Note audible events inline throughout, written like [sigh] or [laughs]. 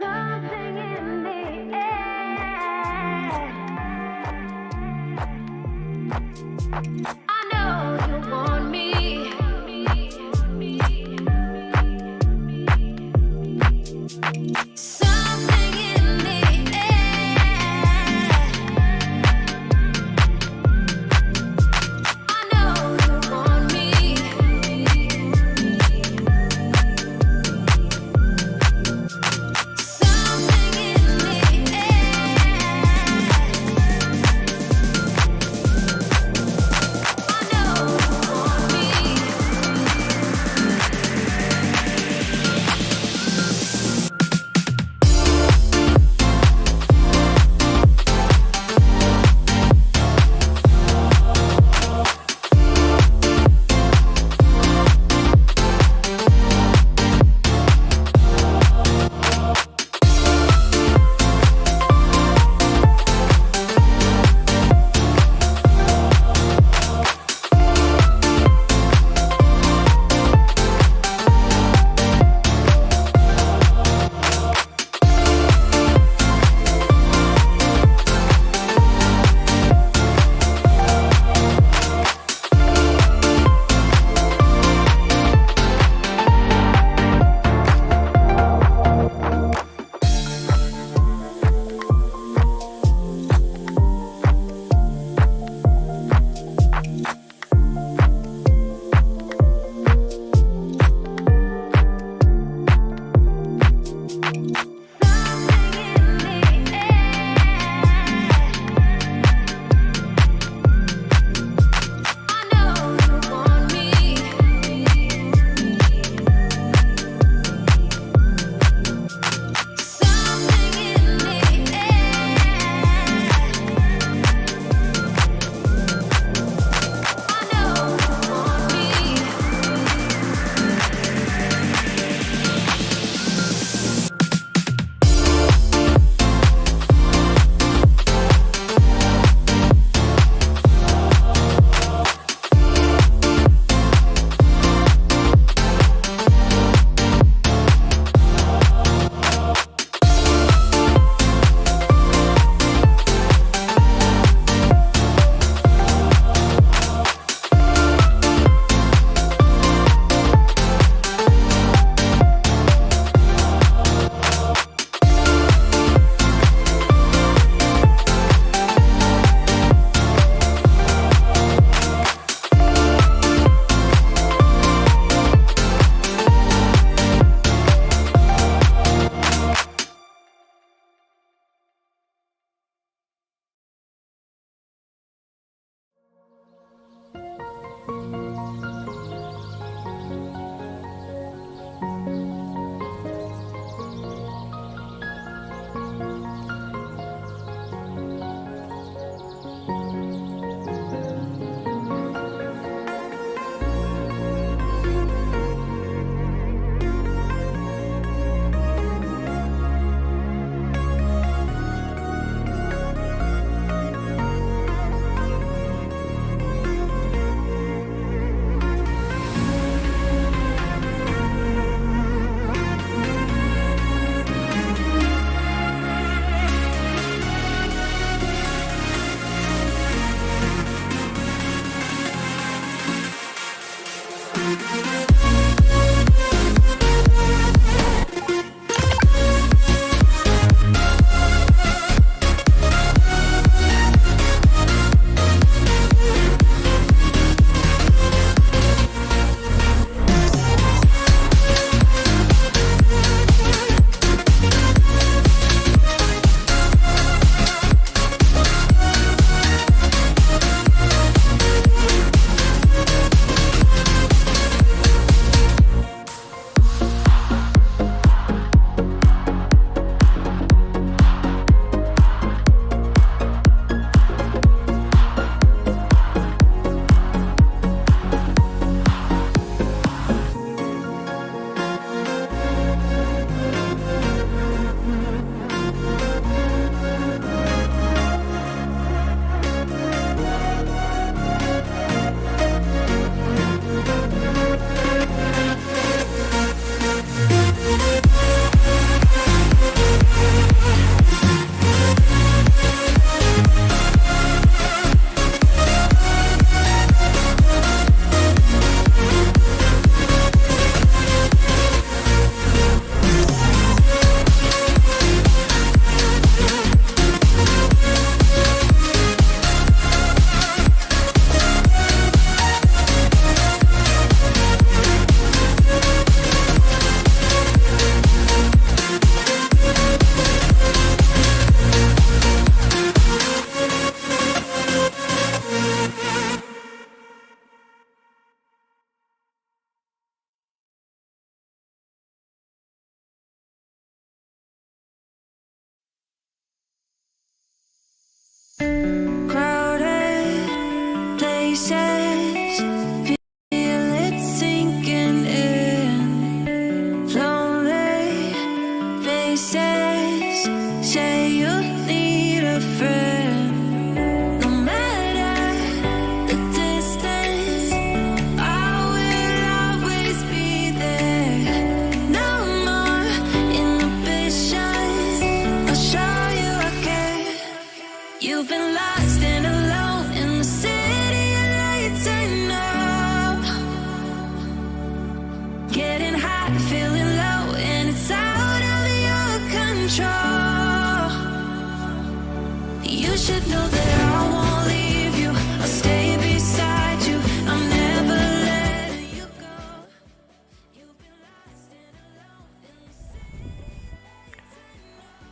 I know you want me.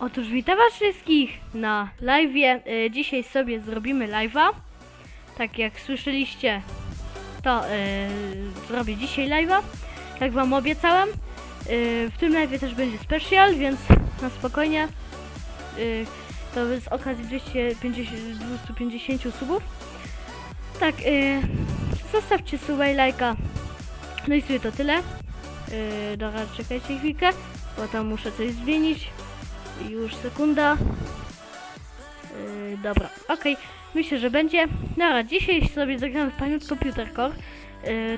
Otóż witam was wszystkich na live'ie. E, Dzisiaj sobie zrobimy live'a. Tak jak słyszeliście, to e, zrobię dzisiaj live'a. Jak wam obiecałem. E, w tym live'ie też będzie special, więc na spokojnie. E, to z okazji 250, 250 subów. Tak, e, zostawcie suba i lajka. No i sobie to tyle. E, dobra, czekajcie chwilkę, bo tam muszę coś zmienić. Już sekunda. Yy, dobra, okej. Myślę, że będzie. Dobra, dzisiaj sobie zagramy w Paniut Computer Core.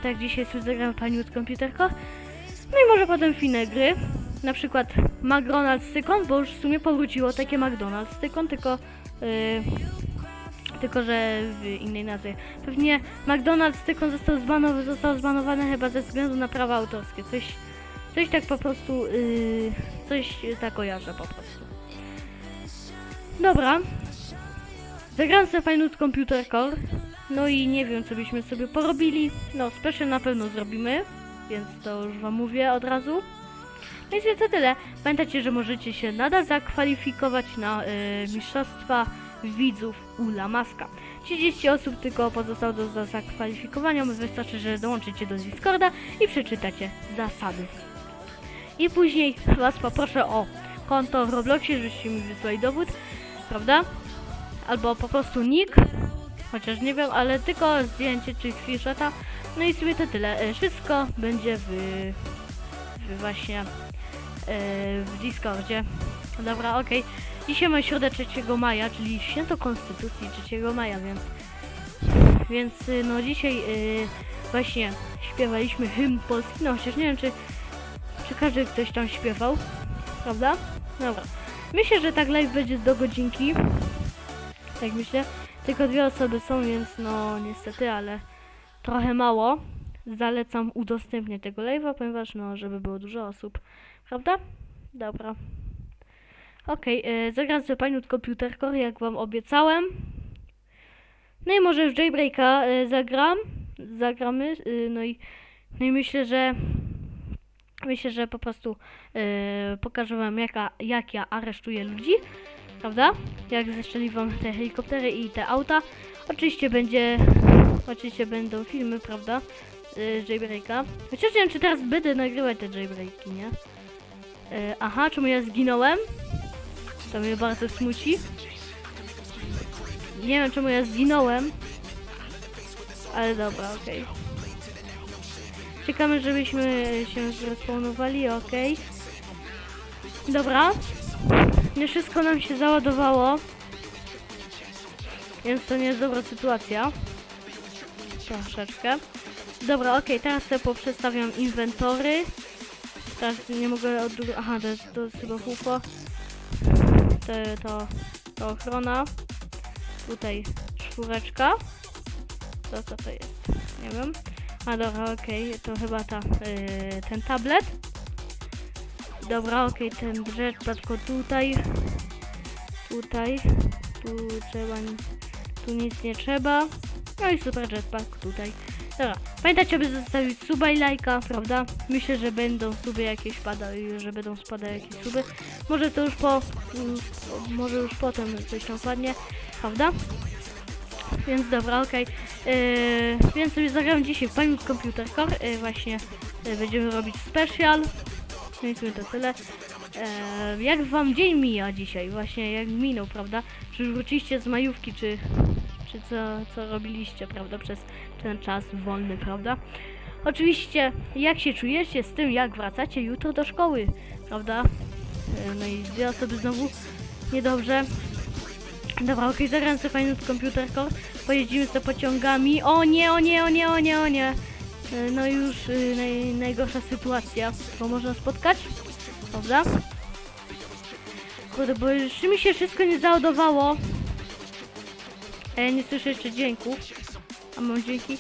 Tak, dzisiaj sobie zagramy w Paniut Computer Core. No i może potem inne gry. Na przykład McDonald's Tykon, bo już w sumie powróciło takie McDonald's Tykon, tylko... Yy, tylko, że w innej nazwie. Pewnie McDonald's Tykon został zbanowany, został zbanowany chyba ze względu na prawa autorskie. Coś, coś tak po prostu... Yy, coś tak kojarzę po prostu. Dobra. Zagram sobie fajny Computer Core. No i nie wiem, co byśmy sobie porobili. No, special na pewno zrobimy, więc to już wam mówię od razu. I to tyle. Pamiętajcie, że możecie się nadal zakwalifikować na y, mistrzostwa widzów Ula Maska. 30 osób tylko pozostało do za- zakwalifikowania. Wystarczy, że dołączycie do Discorda i przeczytacie zasady. I później was poproszę o konto w Robloxie, żebyście mi wysłali dowód, prawda? Albo po prostu nick, chociaż nie wiem, ale tylko zdjęcie czy screenshota. No i sobie to tyle. E, Wszystko będzie w, w właśnie w Discordzie. Dobra, okej. Dzisiaj ma środę 3 maja, czyli święto Konstytucji 3 maja, więc więc y, no dzisiaj y, właśnie śpiewaliśmy hymn polski, no chociaż nie wiem czy czy każdy ktoś tam śpiewał, prawda? Dobra. Myślę, że tak live będzie do godzinki. Tak myślę. Tylko dwie osoby są, więc no niestety, ale trochę mało. Zalecam udostępniać tego live'a, ponieważ no, żeby było dużo osób. Prawda? Dobra. Okej, okay, zagram sobie paniut Computer jak wam obiecałem. No i może już Jailbreaka y, zagram. Zagramy. Y, no, i, no i myślę, że Myślę, że po prostu yy, pokażę wam jaka, jak ja aresztuję ludzi, prawda? Jak zeszczeli wam te helikoptery i te auta. Oczywiście będzie, oczywiście będą filmy, prawda? Yy, jailbreaka. Chociaż nie wiem, czy teraz będę nagrywać te jailbreaki, nie? Yy, aha, czemu ja zginąłem? To mnie bardzo smuci. Nie wiem, czemu ja zginąłem. Ale dobra, okej. Czekamy, żebyśmy się zrespawnowali, ok. Dobra. Nie wszystko nam się załadowało. Więc to nie jest dobra sytuacja. Troszeczkę. Dobra, ok, teraz sobie poprzestawiam inwentory. Teraz nie mogę od... Aha, to jest, to jest chyba. To, to, to ochrona. Tutaj czwóreczka. To co to jest? Nie wiem. A dobra, okej, to chyba ta, yy, ten tablet. Dobra, okej, ten jetpack tylko tutaj. Tutaj. Tu trzeba, tu nic nie trzeba. No i super jetpack tutaj. Dobra, pamiętajcie, aby zostawić suba i lajka, prawda? Myślę, że będą suby jakieś padały, że będą spadały jakieś suby. Może to już po, mm, może już potem coś tam padnie, prawda? Więc dobra, okej. Yy, więc sobie zagram dzisiaj w Panic Computer Core. Yy, właśnie yy, będziemy robić special. Więc my to tyle. E, jak wam dzień mija dzisiaj? Właśnie jak minął, prawda? Czy wróciliście z majówki, czy, czy co, co robiliście, prawda? Przez ten czas wolny, prawda? Oczywiście, jak się czujecie z tym, jak wracacie jutro do szkoły, prawda? E, no i dwie osoby znowu niedobrze. Dobra, okej, zagram sobie fajny komputer core. Pojeździmy sobie pociągami. O nie, o nie, o nie, o nie, o nie. E, No już y, naj, najgorsza sytuacja, bo można spotkać, prawda? Kurde, bo jeszcze mi się wszystko nie załadowało. Ja nie słyszę jeszcze dźwięków. A mam dźwięki?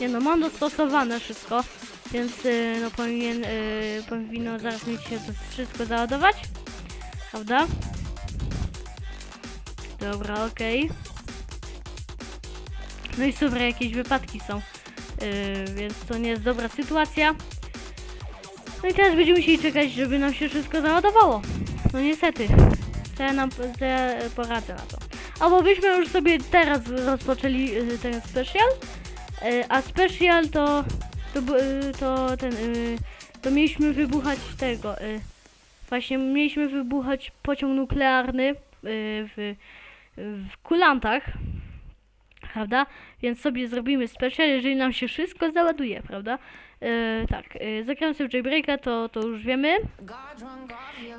Nie no, mam dostosowane wszystko, więc y, no powinien, y, powinno zaraz mi się to wszystko załadować. Prawda? Dobra, okej. No i super, jakieś wypadki są. Więc to nie jest dobra sytuacja. No i teraz będziemy musieli czekać, żeby nam się wszystko załadowało. No niestety. To ja, nam, to ja poradzę na to. Albo byśmy już sobie teraz rozpoczęli yy, ten special. Yy, a special to to, yy, to ten to mieliśmy wybuchać tego. Właśnie mieliśmy wybuchać pociąg nuklearny w, w kulantach prawda? Więc sobie zrobimy special, jeżeli nam się wszystko załaduje, prawda? Tak, zagram sobie w jailbreaka, to, to już wiemy.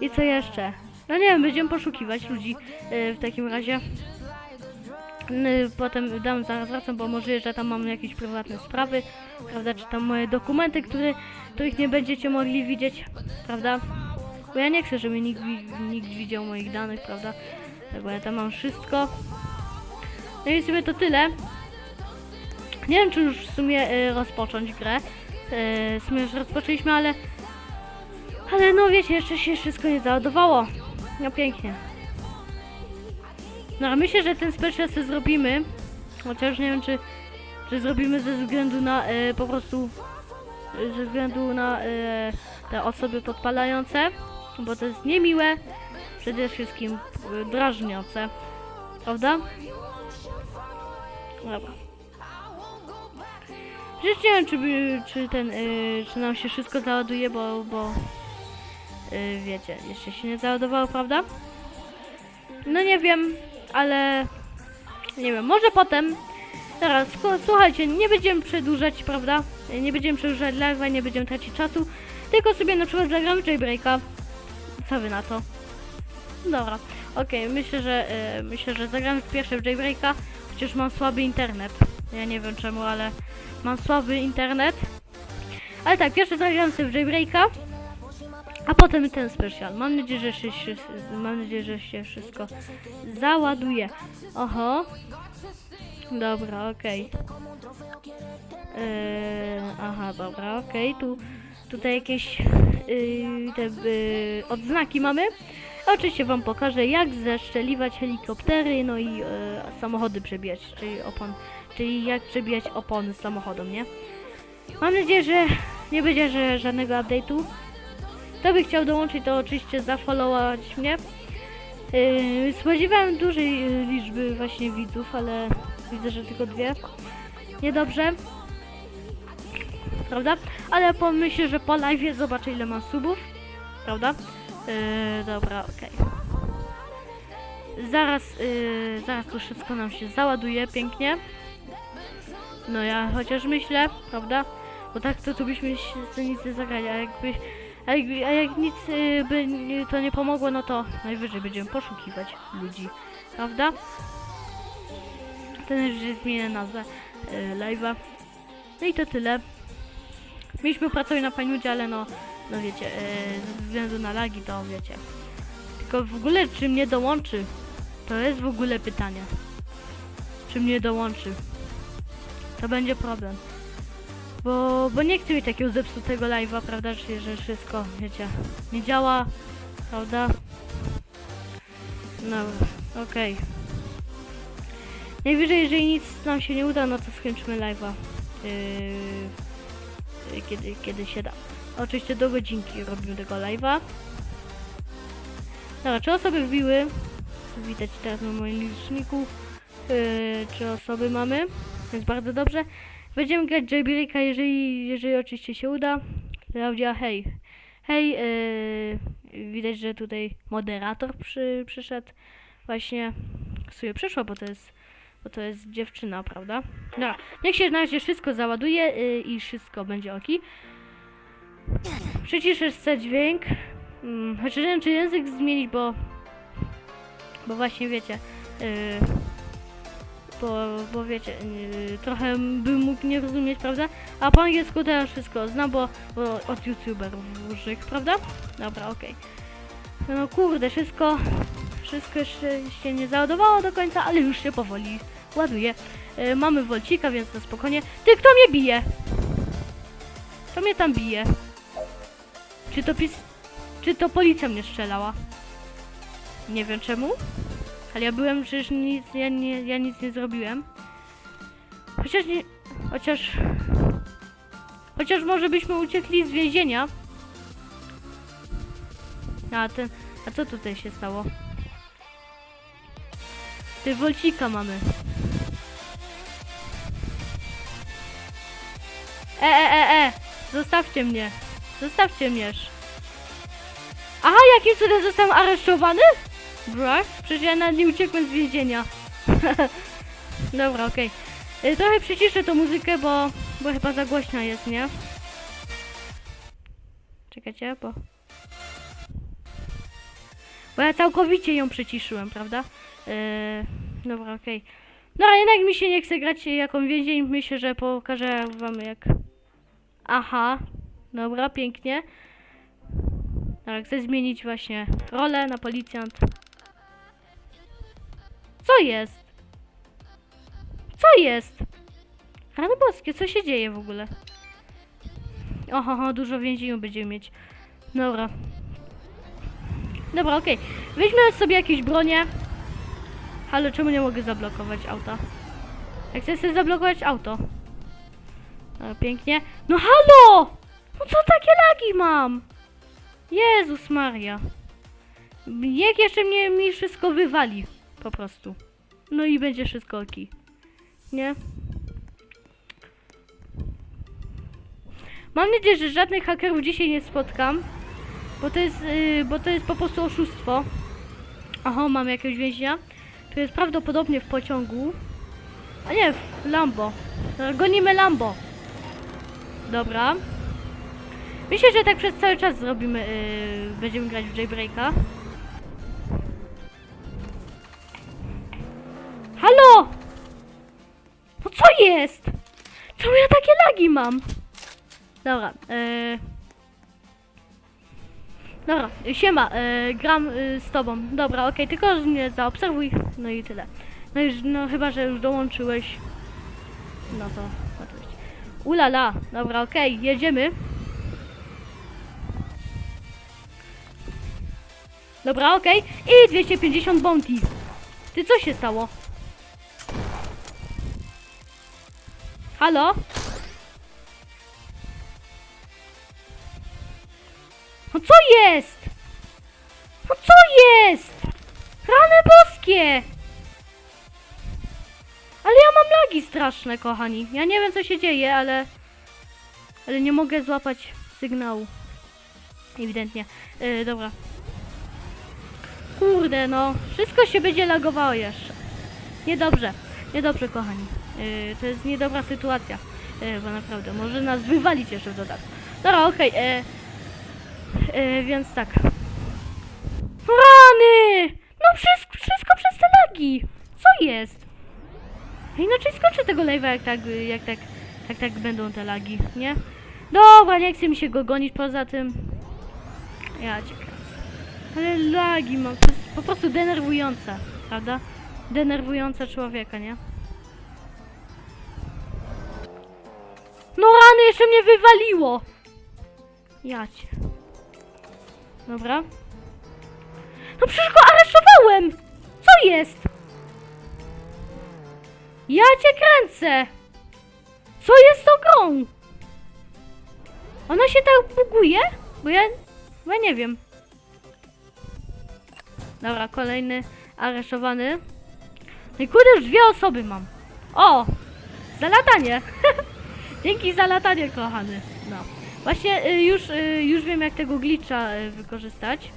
I co jeszcze? No nie wiem, będziemy poszukiwać ludzi e, w takim razie. N- Potem dam, zaraz wracam, bo może, że tam mam jakieś prywatne sprawy, prawda? Czy tam moje dokumenty, które, których nie będziecie mogli widzieć, prawda? Bo ja nie chcę, żeby nikt, nikt widział moich danych, prawda? Tak, bo ja tam mam wszystko. No i sobie to tyle. Nie wiem, czy już w sumie y, rozpocząć grę. Y, w sumie już rozpoczęliśmy, ale... Ale no wiecie, jeszcze się wszystko nie załadowało. No pięknie. No a myślę, że ten special sobie zrobimy. Chociaż nie wiem, czy, czy zrobimy ze względu na y, po prostu... Ze względu na y, te osoby podpalające. Bo to jest niemiłe. Przede wszystkim y, drażniące. Prawda? Dobra. Przecież nie wiem, czy, czy ten, y, czy nam się wszystko załaduje, bo, bo y, wiecie, jeszcze się nie załadowało, prawda? No nie wiem, ale nie wiem, może potem. Teraz, słu- słuchajcie, nie będziemy przedłużać, prawda? Nie będziemy przedłużać live'a, nie będziemy tracić czasu, tylko sobie na przykład zagramy jailbreaka. Co wy na to? Dobra, okej, myślę, że y, myślę, że zagramy pierwsze w jailbreaka. Chociaż mam słaby internet. Ja nie wiem czemu, ale mam słaby internet. Ale tak, pierwszy zagram sobie w jailbreaka, a potem ten special. Mam nadzieję, że się, mam nadzieję, że się wszystko załaduje. Oho. Dobra, okej. Eee, aha, dobra, okej. Tu, tutaj jakieś yy, te yy, odznaki mamy. Oczywiście Wam pokażę, jak zeszczeliwać helikoptery, no i e, samochody przebijać, czyli opon, czyli jak przebijać opony samochodom, nie? Mam nadzieję, że nie będzie że żadnego update'u. Kto by chciał dołączyć, to oczywiście zafollowować mnie. Yy, spodziewałem dużej yy, liczby właśnie widzów, ale widzę, że tylko dwie. Niedobrze. Prawda? Ale pomyślę, że po live zobaczę ile mam subów. Prawda? Yy, dobra, okej. Zaraz, yy, zaraz to wszystko nam się załaduje pięknie. No ja chociaż myślę, prawda? Bo tak to tu byśmy nic nie zagrali, a jakby, a jak, a jak nic yy, by to nie pomogło, no to najwyżej będziemy poszukiwać ludzi, prawda? Ten już zmienię nazwę yy, live'a. No i to tyle. Mieliśmy pracować na paniudzie, ale no, no wiecie, yy, ze względu na lagi to wiecie. Tylko w ogóle czy mnie dołączy? To jest w ogóle pytanie. Czy mnie dołączy? To będzie problem. Bo, bo nie chcę mieć takiego zepsutego live'a, prawda, że, że wszystko, wiecie, nie działa, prawda? No, okej. Najwyżej, jeżeli nic nam się nie uda, no to skończymy live'a. Yy, kiedy, kiedy się da. Oczywiście do godzinki robimy tego live'a. Dobra, czy osoby wbiły? Widać teraz na moim liczniku. Yy, czy osoby mamy? Więc bardzo dobrze. Będziemy grać Jailbreaka, jeżeli, jeżeli oczywiście się uda. Klaudia, hej. Hej, yy, widać, że tutaj moderator przy, przyszedł. Właśnie sobie przyszła, bo to jest, bo to jest dziewczyna, prawda? Dobra, niech się na razie wszystko załaduje y, i wszystko będzie ok. Przyciszę sobie dźwięk. Mm, Znaczy, nie wiem, czy język zmienić, bo... Bo właśnie wiecie... y, bo, bo wiecie, y, trochę bym mógł nie rozumieć, prawda? A po angielsku wszystko znam, bo, bo od youtuberów różnych, prawda? Dobra, okej. No kurde, wszystko, wszystko jeszcze się nie załadowało do końca, ale już się powoli ładuje. Y, mamy wolcika, więc na spokojnie. Ty, kto mnie bije? Kto mnie tam bije? Czy to pis... Czy to policja mnie strzelała? Nie wiem czemu. Ale ja byłem przecież nic, ja, nie, ja nic nie zrobiłem. Chociaż nie... Chociaż... Chociaż może byśmy uciekli z więzienia. A ten... A co tutaj się stało? Ty wolcika mamy. E, e, e, e! Zostawcie mnie! Zostawcie mnież! Aha, jakim cudem zostałem aresztowany? Brak? Przecież ja nawet nie uciekłem z więzienia. [laughs] Dobra, okej. Y, Trochę przyciszę tą muzykę, bo, bo chyba za głośna jest, nie? Czekajcie, bo... Bo ja całkowicie ją przyciszyłem, prawda? Yy, dobra, okej. No ale jednak mi się nie chce grać jaką więzień. Myślę, że pokażę wam jak... Aha. Dobra, pięknie. Tak, chcę zmienić właśnie rolę na policjant. Co jest? Co jest? Rany boskie, co się dzieje w ogóle? Oho, oho dużo więzieniu będziemy mieć. Dobra. Dobra, okej. Weźmy sobie jakieś bronie. Halo, czemu nie mogę zablokować auta? Jak chcę sobie zablokować auto. No, pięknie. No halo! No co takie lagi mam? Jezus Maria. Jak jeszcze mnie mi wszystko wywali. Po prostu. No i będzie wszystko ok. Nie? Mam nadzieję, że żadnych hakerów dzisiaj nie spotkam. Bo to jest, yy, bo to jest po prostu oszustwo. Aha, mam jakiegoś więźnia. To jest prawdopodobnie w pociągu. A nie, w Lambo. Gonimy Lambo. Dobra. Myślę, że tak przez cały czas zrobimy, yy, będziemy grać w Jailbreaka. Halo! No co jest? Czemu ja takie lagi mam? Dobra, yy... Dobra, siema, yy, gram yy, z tobą. Dobra, okej, tylko mnie zaobserwuj. No i tyle. No już, no chyba, że już dołączyłeś. No to, będzie. Ulala, dobra, okej, jedziemy. Dobra, okej. I 250 bounty. Ty, co się stało? Halo? No co jest? No co jest? Rany boskie! Ale ja mam lagi straszne, kochani. Ja nie wiem, co się dzieje, ale... Ale nie mogę złapać sygnału. Ewidentnie. Yy, dobra. Kurde, no. Wszystko się będzie lagowało jeszcze. Niedobrze. Niedobrze, kochani. Yy, to jest niedobra sytuacja. Yy, bo naprawdę, może nas wywalić jeszcze w dodatku. Dobra, okej. yy, yy, więc tak. Rany! No wszystko, wszystko przez te lagi. Co jest? Inaczej skończę tego live'a, jak tak, jak tak, jak tak będą te lagi, nie? Dobra, nie chce mi się go gonić, poza tym... Ja kręcę. Ale lagi mam, to jest po prostu denerwujące, prawda? Denerwujące człowieka, nie? No rany, jeszcze mnie wywaliło! Ja cię. Dobra. No przecież go aresztowałem! Co jest? Ja cię kręcę! Co jest tą grą? Ona się tak buguje? Bo ja... Bo ja nie wiem. Dobra, kolejny aresztowany. No i kurde, już dwie osoby mam. O! Za latanie! Dzięki za latanie, kochany. No. Właśnie y, już, y, już wiem, jak tego glitcha y, wykorzystać.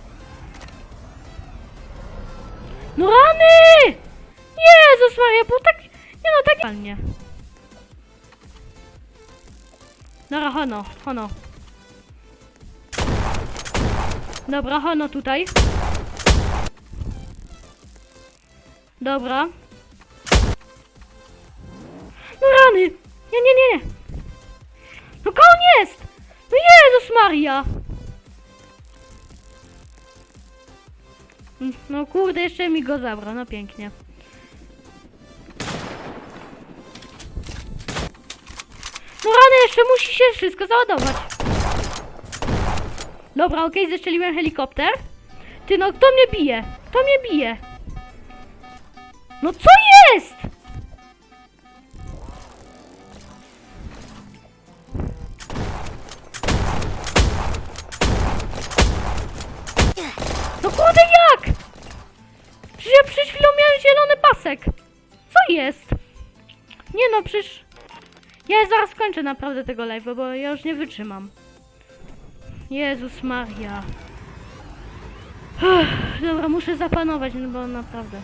No rany! Jezus Maria, bo tak... Nie no, tak... Nie. Dobra, hono, hono. Dobra, hono tutaj. Dobra. No rany! Nie, nie, nie, nie. No on jest! No Jezus Maria! Mm, No kurde, jeszcze mi go zabrał, no pięknie. No rany, jeszcze musi się wszystko załadować. Dobra, okej, zestrzeliłem helikopter. Ty no, kto mnie bije? Kto mnie bije? No co jest? Kończę naprawdę tego live'a, bo ja już nie wytrzymam. Jezus Maria. Uff, Dobra, muszę zapanować, no bo naprawdę.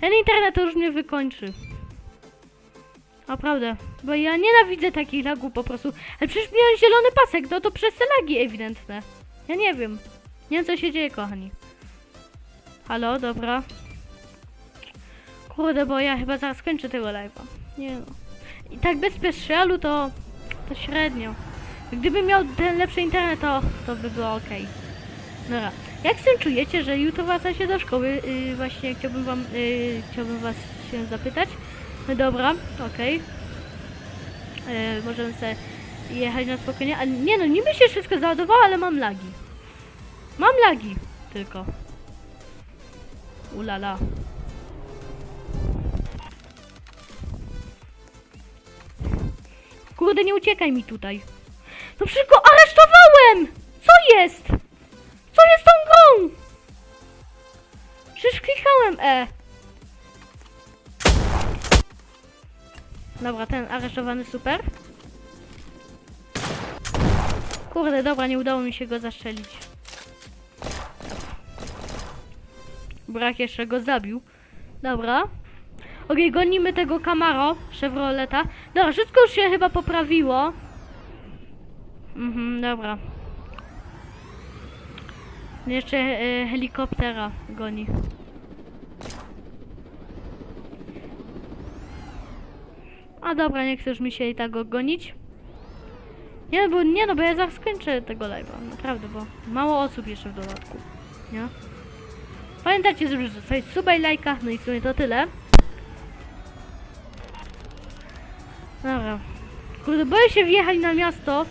Ten internet już mnie wykończy. Naprawdę, bo ja nienawidzę takich lagów po prostu. Ale przecież miałem zielony pasek, no to przez te lagi ewidentne. Ja nie wiem. Nie wiem co się dzieje, kochani. Halo, dobra. Kurde, bo ja chyba zaraz skończę tego live'a. Nie no. I tak bez specjalu to, to średnio. Gdybym miał ten lepszy internet, to, to by było ok. Dobra. Jak się czujecie, że jutro wracacie do szkoły? Yy, właśnie chciałbym wam, yy, chciałbym was się zapytać. No dobra, okej. Yy, możemy sobie jechać na spokojnie. Ale nie no, niby się wszystko załadowało, ale mam lagi. Mam lagi tylko. Ulala. Kurde, nie uciekaj mi tutaj. No przecież go aresztowałem! Co jest? Co jest tą grą? Przecież klikałem E. Dobra, ten aresztowany super. Kurde, dobra, nie udało mi się go zastrzelić. Brak jeszcze go zabił. Dobra. Okej, gonimy tego Camaro, Chevroleta. Dobra, wszystko już się chyba poprawiło. Mhm, dobra. Jeszcze e, helikoptera goni. A dobra, nie chcesz mi się i tak go gonić. Nie, bo nie no, bo ja zaraz skończę tego live'a, naprawdę, bo mało osób jeszcze w dodatku, nie? Pamiętajcie, żeby zostawić suba i lajka, no i w sumie to tyle. Dobra. Kurde, boję się wjechać na miasto,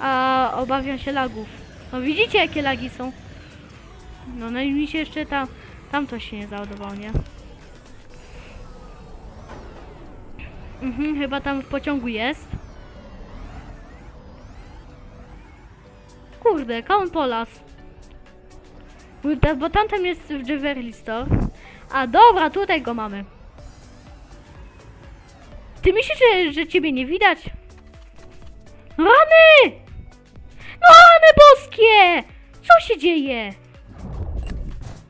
a obawiam się lagów. No widzicie jakie lagi są? No, no i mi się jeszcze tam, tam to się nie załadowało, nie? Mhm, chyba tam w pociągu jest. Kurde, Count Polas. Bo tamten jest w Jeverly Store. A dobra, tutaj go mamy. Ty myślisz, że, że ciebie nie widać? Rany! No rany boskie! Co się dzieje?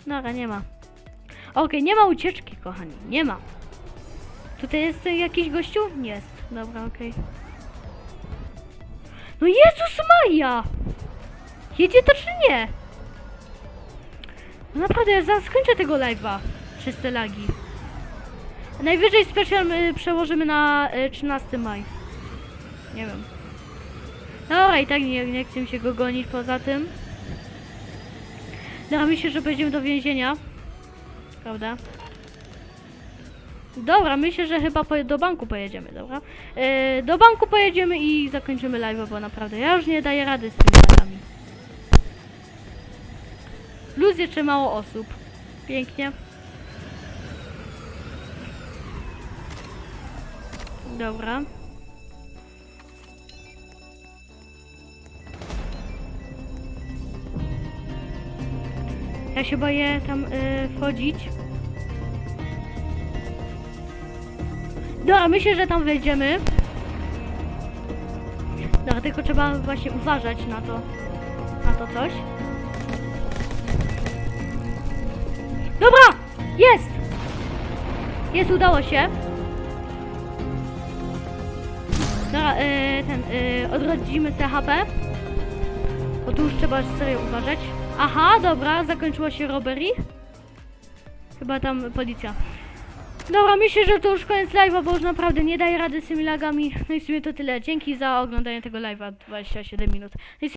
Dobra, nie ma. Okej, nie ma ucieczki, kochani. Nie ma. Tutaj jest jakiś gościu? Jest. Dobra, okej. No Jezus Maria! Jedzie to czy nie? No naprawdę, ja zaraz skończę tego live'a przez te lagi. Najwyżej specjal y, przełożymy na y, 13 maj. Nie wiem. Dobra, i tak nie, nie chcę mi się go gonić poza tym. Dobra, myślę, że będziemy do więzienia. Prawda? Dobra, myślę, że chyba do banku pojedziemy, dobra? E, do banku pojedziemy i zakończymy live, bo naprawdę ja już nie daję rady z tymi lagami. Plus jeszcze mało osób. Pięknie. Dobra. Ja się boję tam y, wchodzić. Dobra, myślę, że tam wejdziemy. Dobra, tylko trzeba właśnie uważać na to. Na to coś. Dobra! Jest! Jest, udało się. Ten, e, odrodzimy sobie HP. Bo tu już trzeba sobie uważać. Aha, dobra, zakończyło się robbery. Chyba tam policja. Dobra, myślę, że to już koniec live'a, bo już naprawdę nie daje rady z tymi lagami. No i w sumie to tyle. Dzięki za oglądanie tego live'a 27 minut. No